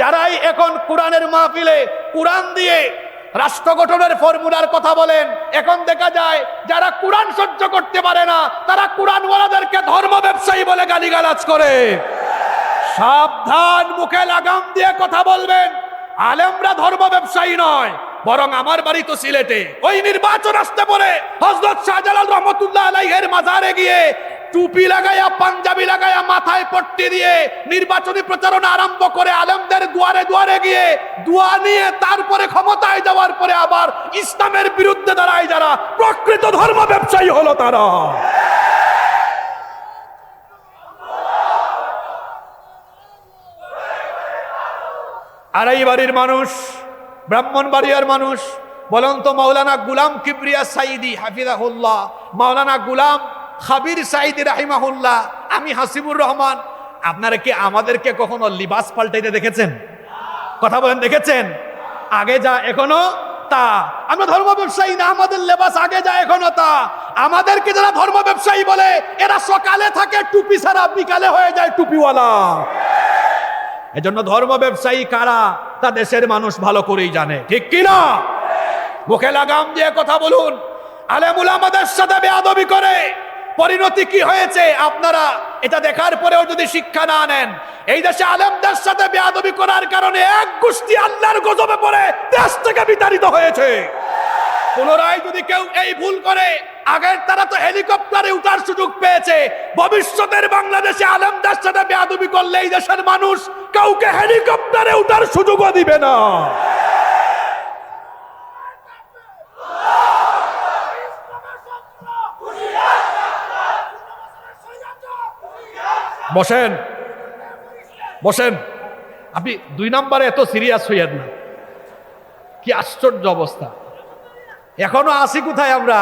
যারাই এখন কোরআনের মাহফিলে কোরআন দিয়ে রাষ্ট্র গঠনের ফর্মুলার কথা বলেন, এখন দেখা যায় যারা কোরআন সহ্য করতে পারে না, তারা কোরআন কোরআনওয়ালাদেরকে ধর্ম ব্যবসায়ী বলে গালিগালাজ করে। সাবধান মুখে লাগাম দিয়ে কথা বলবেন, আলেমরা ধর্ম ব্যবসায়ী নয়, বরং আমার বাড়ি তো সিলেটে। ওই নির্বাচন আসতে পরে হজরত শাহজালাল রহমতুল্লাহ আলাইহের মাজারে গিয়ে টুপি লাগাইয়া, পাঞ্জাবি লাগাইয়া মাথায় পট্টি দিয়ে নির্বাচনী প্রচারণা আরম্ভ করে আলেমদের দুয়ারে দুয়ারে গিয়ে দুয়া নিয়ে তারপরে ক্ষমতায় যাওয়ার পরে আবার ইসলামের বিরুদ্ধে দাঁড়ায় যারা প্রকৃত ধর্ম ব্যবসায়ী হলো তারা। আর এই বাড়ির মানুষ, ব্রাহ্মণবাড়িয়ার মানুষ, বলেন তো মাওলানা গুলাম কিবরিয়া সাইদি, হাফিজাহুল্লাহ, মাওলানা গুলাম খাবির সাইদি রাহিমাহুল্লাহ, আমি হাসিবুর রহমান। আপনারা কি আমাদেরকে কখনো লিবাস পাল্টাইতে দেখেছেন? কথা বলেন, দেখেছেন? আগে যা, এখনও তা। আমরা ধর্ম ব্যবসায়ী না, আমাদের লেবাস আগে যা, এখনও তা। আমাদেরকে যারা ধর্ম ব্যবসায়ী বলে, এরা সকালে থাকে, টুপি ছাড়া বিকালে হয়ে যায় টুপিওয়ালা। এজন্য ধর্ম ব্যবসায়ী কারা? তা দেশের মানুষ ভালো করেই জানে, ঠিক কি না মুখে লাগাম দিয়ে কথা বলুন। আলেমুল আমাদের সাথে বেয়াদবি করে। পরিণতি কি হয়েছে? আপনারা এটা দেখার পরেও যদি শিক্ষা না নেন, এই দেশে আলেমদের সাথে বেয়াদবি করার কারণে এক গোষ্ঠী আল্লাহর গজবে পড়ে দেশ থেকে বিতাড়িত হয়েছে। পুনরায় যদি কেউ এই ভুল করে, আগের তারা তো হেলিকপ্টারে উঠার সুযোগ পেয়েছে। ভবিষ্যতের বাংলাদেশে আলমদার সাথে বেয়াদবি করলে এই দেশের মানুষ কাউকে হেলিকপ্টারে উঠার সুযোগও দিবে না। বসেন। বসেন। আপনি দুই নম্বরে এত সিরিয়াস হইয়েন না। কি আশ্চর্য অবস্থা। এখনও আসি কোথায় আমরা?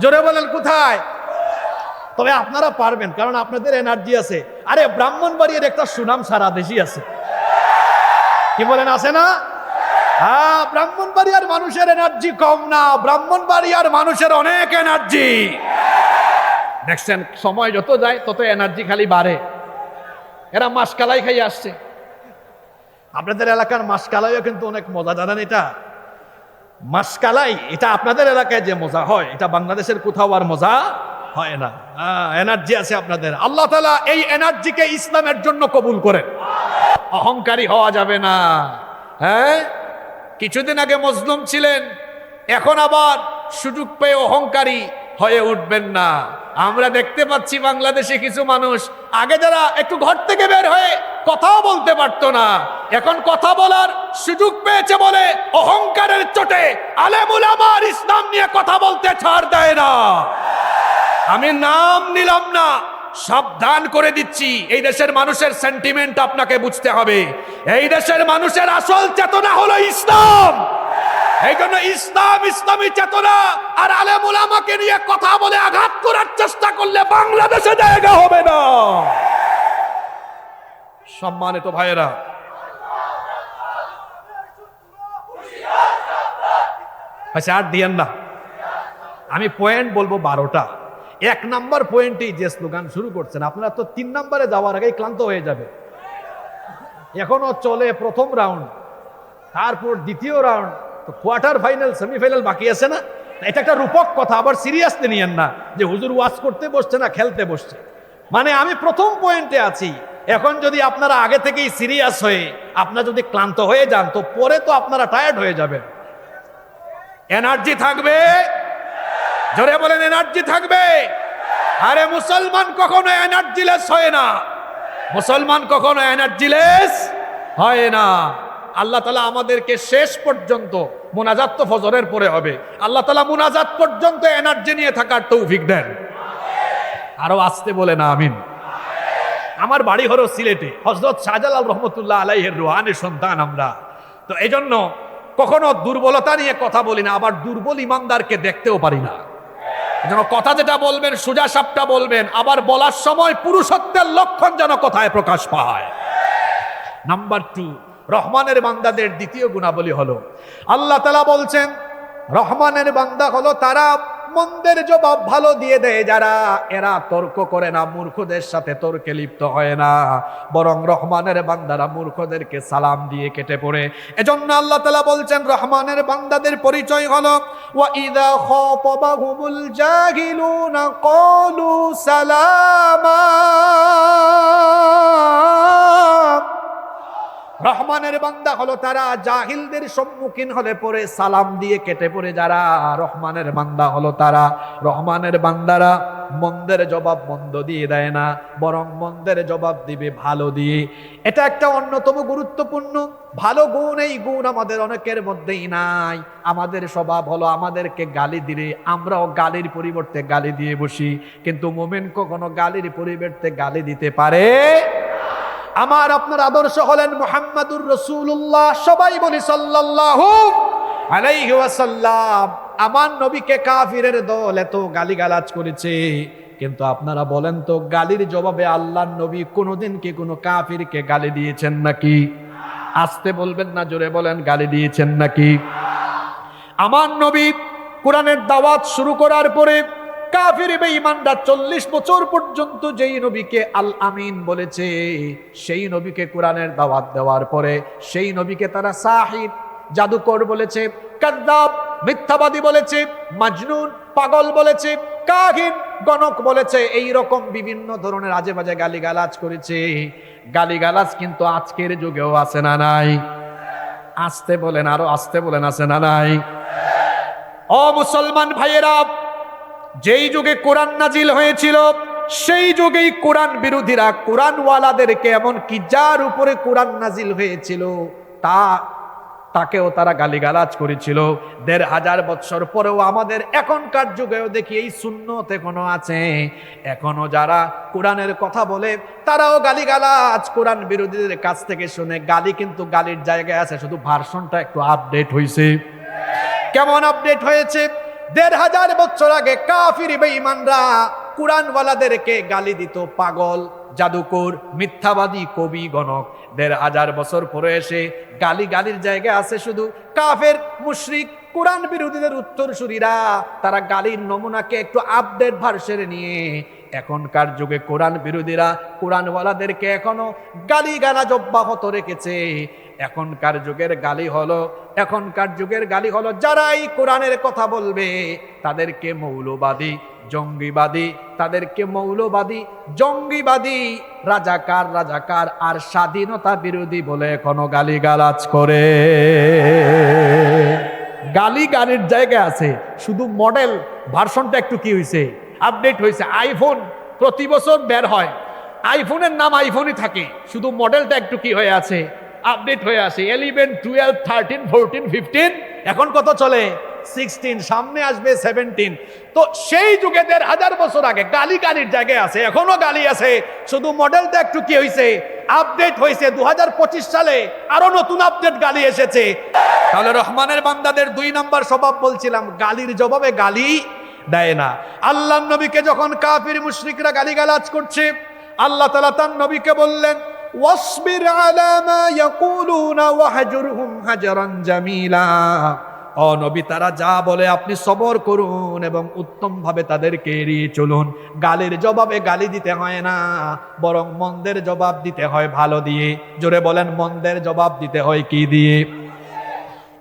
জোরে বলেন কোথায়? তবে আপনারা পারবেন, কারণ আপনাদের এনার্জি আছে। আরে ব্রাহ্মণবাড়ির একটা সুনাম সারা দেশই আছে। কি বলেন, আছে না? হ্যাঁ ব্রাহ্মণবাড়িয়ার মানুষের এনার্জি কম না। ব্রাহ্মণবাড়িয়ার মানুষের অনেক এনার্জি দেখছেন, সময় যত যায়, তত এনার্জি খালি বাড়ে। এরা মাসকালাই খাই আসছে। আপনাদের এলাকার মাসকালাইও কিন্তু অনেক মজা। জানেন এটা মাসকালাই এটা আপনাদের এলাকায় যে মজা হয়, এটা বাংলাদেশের কোথাও আর মজা হয় না। এনার্জি আছে আপনাদের। আল্লাহ তালা এই এনার্জিকে ইসলামের জন্য কবুল করেন। অহংকারী হওয়া যাবে না। হ্যাঁ কিছুদিন আগে মজলুম ছিলেন, এখন আবার সুযোগ পেয়ে অহংকারী হয়ে উঠবেন না। আমরা দেখতে পাচ্ছি বাংলাদেশে কিছু মানুষ। আগে যারা একটু ঘর থেকে বের হয়ে কথাও বলতে পারতো না, এখন কথা বলার সুযোগ পেয়েছে বলে অহংকারের চোটে আলেমুল আমার ইসলাম নিয়ে কথা বলতে ছাড় দেয় না। আমি নাম নিলাম না, সাবধান করে দিচ্ছি। এই দেশের মানুষের সেন্টিমেন্ট আপনাকে বুঝতে হবে। এই দেশের মানুষের আসল চেতনা হলো ইসলাম। এই জন্য ইসলাম, ইসলামী চেতনা আর আলেমুল আমাকে নিয়ে কথা বলে আঘাত করার চেষ্টা করলে বাংলাদেশে জায়গা হবে না। সম্মানিত ভাইয়েরা আচ্ছা আর দিয়েন না। আমি পয়েন্ট বলব বারোটা। এক নাম্বার পয়েন্টেই যে স্লোগান শুরু করছেন, আপনারা তো তিন নম্বরে যাওয়ার আগেই ক্লান্ত হয়ে যাবে। এখনও চলে প্রথম রাউন্ড তারপর দ্বিতীয় রাউন্ড তো কোয়ার্টার ফাইনাল সেমিফাইনাল বাকি আছে না? এটা একটা রূপক কথা, আবার সিরিয়াসলি নিয়েন না যে হুজুর ওয়াজ করতে বসছে না, খেলতে বসছে। মানে আমি প্রথম পয়েন্টে আছি। এখন যদি আপনারা আগে থেকেই সিরিয়াস হয়ে, আপনারা যদি ক্লান্ত হয়ে যান, তো পরে তো আপনারা টায়ার্ড হয়ে যাবেন। এনার্জি থাকবে। জোরে বলেন এনার্জি থাকবে। আরে মুসলমান কখনো এনার্জিলেস হয় না। মুসলমান কখনো এনার্জিলেস হয় না। আল্লাহ তালা আমাদেরকে শেষ পর্যন্ত মোনাজাত তো ফজরের পরে হবে। আল্লাহ তালা মোনাজাত পর্যন্ত এনার্জি নিয়ে থাকার তৌফিক দেন। আরও আসতে বলে না, আমিন। আমার বাড়ি হলো সিলেটে। হজরত শাহজালাল রহমতুল্লাহ আলাইহের রোহানের সন্তান আমরা। তো এই জন্য কখনো দুর্বলতা নিয়ে কথা বলি না, আবার দুর্বল ইমানদারকে দেখতেও পারি না। যেন কথা যেটা বলবেন, সোজা সাপটা বলবেন, আবার বলার সময় পুরুষত্বের লক্ষণ যেন কথায় প্রকাশ পায়। নাম্বার টু রহমানের বান্দাদের দ্বিতীয় গুণাবলী হলো। আল্লাহ তালা বলছেন, রহমানের বান্দা হলো তারা মন্দের জবাব ভালো দিয়ে দেয়, যারা এরা তর্ক করে না, মূর্খদের সাথে তর্কে লিপ্ত হয় না। বরং রহমানের বান্দারা মূর্খদেরকে সালাম দিয়ে কেটে পড়ে। এজন্য আল্লাহ তালা বলছেন, রহমানের বান্দাদের পরিচয় হলো সালামা। রহমানের বান্দা হলো তারা, জাহিলদের সম্মুখীন হলে পরে সালাম দিয়ে কেটে পড়ে যারা। রহমানের বান্দা হলো তারা। রহমানের বান্দারা মন্দের জবাব মন্দ দিয়ে দেয় না, বরং মন্দের জবাব দিবে ভালো দিয়ে। এটা একটা অন্যতম গুরুত্বপূর্ণ। ভালো গুণ, এই গুণ আমাদের অনেকের মধ্যেই নাই। আমাদের স্বভাব হলো আমাদেরকে গালি দিলে আমরাও গালির পরিবর্তে গালি দিয়ে বসি। কিন্তু মোমেন কখনো গালির পরিবর্তে গালি দিতে পারে আমার আপনার আদর্শ হলেন মোহাম্মদুর রসুল্লাহ সবাই বলি আলাইহি আমার নবীকে কাফিরের দল এত গালিগালাজ করেছে। কিন্তু আপনারা বলেন তো, গালির জবাবে আল্লাহর নবী কোনোদিন কি কোনো কাফিরকে গালি দিয়েছেন নাকি? আসতে বলবেন না, জোরে বলেন, গালি দিয়েছেন নাকি? আমার নবী কোরআনের দাওয়াত শুরু করার পরে কাফির বেঈমানরা চল্লিশ বছর পর্যন্ত যেই নবীকে আল আমিন বলেছে, সেই নবীকে কোরআনের দাওয়াত দেওয়ার পরে সেই নবীকে তারা সাহিদ জাদুকর বলেছে, কাদ্দাব, মিথ্যাবাদী বলেছে, মাজনুন, পাগল বলেছে, কাহিন, গণক বলেছে, এই রকম বিভিন্ন ধরনের আজে বাজে গালিগালাজ করেছে। গালিগালাজ কিন্তু আজকের যুগেও আছে না নাই? আসতে বলেন, আরও আসতে বলেন, আছে না নাই? ও মুসলমান ভাইয়েরা যেই যুগে কোরআন নাজিল হয়েছিল, সেই যুগেই কোরআন বিরোধীরা কোরআনওয়ালাদেরকে এমন কি যার উপরে কোরআন নাজিল হয়েছিল, তা, তাকেও তারা গালিগালাজ করেছিল। দেড় হাজার বৎসর পরেও আমাদের এখনকার যুগেও দেখি এই শূন্যত এখনও আছে। এখনও যারা কোরআনের কথা বলে, তারাও গালিগালাজ কোরআন বিরোধীদের কাছ থেকে শুনে গালি কিন্তু গালির জায়গায় আছে, শুধু ভার্সনটা একটু আপডেট হয়েছে কেমন আপডেট হয়েছে? দেড় হাজার বছর আগে কাফির বেঈমানরা কোরআনওয়ালাদেরকে গালি দিত, পাগল, জাদুকর, মিথ্যাবাদী কবি, গণক। দেড় হাজার বছর পরে এসে গালি গালির জায়গায় আছে শুধু। কাফের, মুশরিক, কোরআন বিরোধীদের উত্তরসূরিরা তারা গালির নমুনাকে একটু আপডেট ভার্সের নিয়ে এখনকার যুগে কোরআন বিরোধীরা কোরআনওয়ালাদেরকে এখনও গালি গালা অব্যাহত রেখেছে। এখনকার যুগের গালি হলো, এখনকার যুগের গালি হলো যারাই কোরআনের কথা বলবে, তাদেরকে মৌলবাদী, জঙ্গিবাদী, তাদেরকে মৌলবাদী, জঙ্গিবাদী, রাজাকার রাজাকার আর স্বাধীনতা বিরোধী বলে এখনও গালি গালাজ করে। গালি গালির জায়গায় আছে, শুধু মডেল ভার্সনটা একটু কি হয়েছে আপডেট হয়েছে। আইফোন প্রতি বছর বের হয়। আইফোনের নাম আইফোনই থাকে। শুধু মডেলটা একটু কি হয়ে আছে? আপডেট হয়ে আছে। Eleven twelve thirteen fourteen fifteen এখন কত চলে? সিক্সটিন সামনে আসবে সেভেন্টিন তো সেই যুগে দেড় হাজার বছর আগে গালি গালির জায়গায় আছে। এখনও গালি আছে। শুধু মডেলটা একটু কি হয়েছে আপডেট হয়েছে দু হাজার পঁচিশ সালে। আরও নতুন আপডেট গালি এসেছে। তাহলে রহমানের বান্দাদের দুই নাম্বার স্বভাব বলছিলাম। গালির জবাবে গালি দেয় না। আল্লাহ নবীকে যখন কাফির মুশরিকরা গালিগালাজ করছে, আল্লাহ তালা তার নবীকে বললেন, ওয়াসবির আলা মা ইয়াকুলুনা ওয়াহজুরহুম হাজরান জামিলা। ও নবী, তারা যা বলে আপনি সবর করুন এবং উত্তম ভাবে তাদেরকে এড়িয়ে চলুন। গালির জবাবে গালি দিতে হয় না, বরং মন্দের জবাব দিতে হয় ভালো দিয়ে। জোরে বলেন, মন্দের জবাব দিতে হয় কি দিয়ে?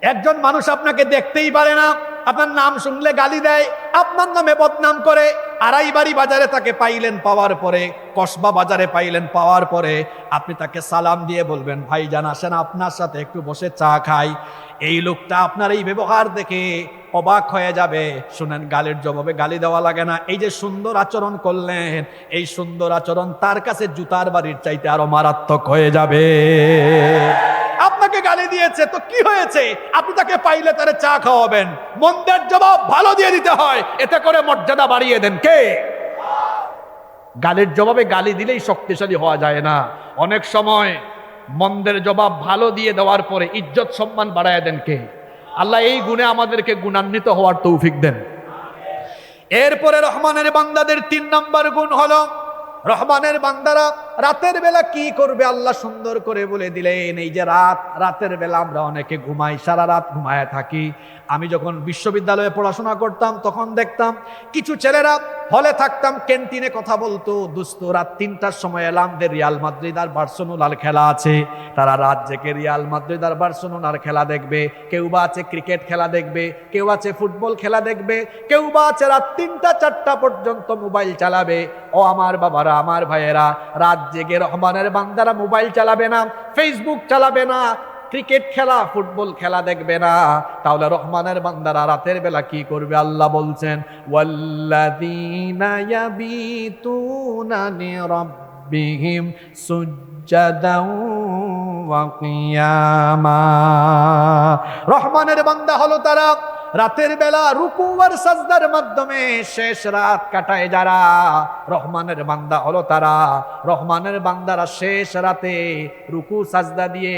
একজন মানুষ আপনাকে দেখতেই পারে না আপনার নাম শুনলে গালি দেয়, আপনার নামে বদনাম করে। আড়াই বাড়ি বাজারে তাকে পাইলেন পাওয়ার পরে, কসবা বাজারে পাইলেন পাওয়ার পরে, আপনি তাকে সালাম দিয়ে বলবেন ভাই জান আসেন আপনার সাথে, একটু বসে চা খাই। এই লোকটা আপনার এই ব্যবহার দেখে অবাক হয়ে যাবে। শুনেন, গালির জবাবে গালি দেওয়া লাগে না। এই যে সুন্দর আচরণ করলেন, এই সুন্দর আচরণ তার কাছে জুতার বাড়ির চাইতে আরও মারাত্মক হয়ে যাবে। আপনাকে গালি দিয়েছে, তো কি হয়েছে? আপনি তাকে পাইলে তারে চা খাওয়াবেন। মন্দের জবাব ভালো দিয়ে দিতে হয়। এতে করে মর্যাদা বাড়িয়ে দেন। কে? গালির জবাবে গালি দিলেই শক্তিশালী হওয়া যায় না। অনেক সময় মন্দের জবাব ভালো দিয়ে দেওয়ার পরে ইজ্জত সম্মান বাড়ায় দেন কে? আল্লাহ এই গুণে আমাদেরকে গুণান্বিত হওয়ার তৌফিক দেন। এরপরে রহমানের বান্দাদের তিন নম্বর গুণ হলো রহমানের বান্দারা, রাতের বেলা কি করবে? আল্লাহ সুন্দর করে বলে দিলেন, এই যে রাত, রাতের বেলা আমরা অনেকে ঘুমাই, সারা রাত ঘুমায় থাকি। আমি যখন বিশ্ববিদ্যালয়ে পড়াশোনা করতাম, তখন দেখতাম কিছু ছেলেরা হলে থাকতাম, ক্যান্টিনে কথা বলতো, দুস্ত, রাত তিনটার সময় এলাম, যে রিয়াল মাদ্রিদ আর বার্সেলোনার খেলা আছে। তারা রাত জেগে রিয়াল মাদ্রিদ আর বার্সেলোনার খেলা দেখবে, কেউ বা আছে ক্রিকেট খেলা দেখবে, কেউ আছে ফুটবল খেলা দেখবে, কেউ বা আছে রাত তিনটা, চারটা পর্যন্ত মোবাইল চালাবে। ও আমার বাবারা, আমার ভাইয়েরা, রাত জেগে রহমানের বান্দারা মোবাইল চালাবে না, ফেসবুক চালাবে না ক্রিকেট খেলা, ফুটবল খেলা দেখবে না। তাহলে রহমানের বান্দারা রাতের বেলা কি করবে? আল্লাহ বলছেন রহমানের বান্দা হলো তারা রাতের বেলা রুকু আর সাজদার মাধ্যমে শেষ রাত কাটায় যারা। রহমানের বান্দা হলো তারা। রহমানের বান্দারা শেষ রাতে রুকু, সাজদা দিয়ে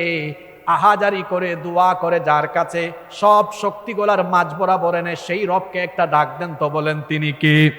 আহাজারি করে, দোয়া করে যার কাছে সব শক্তিগুলার মাঝ বরাবর এনে সেই রবকে একটা ডাক দেন, তো বলেন, তিনি কি?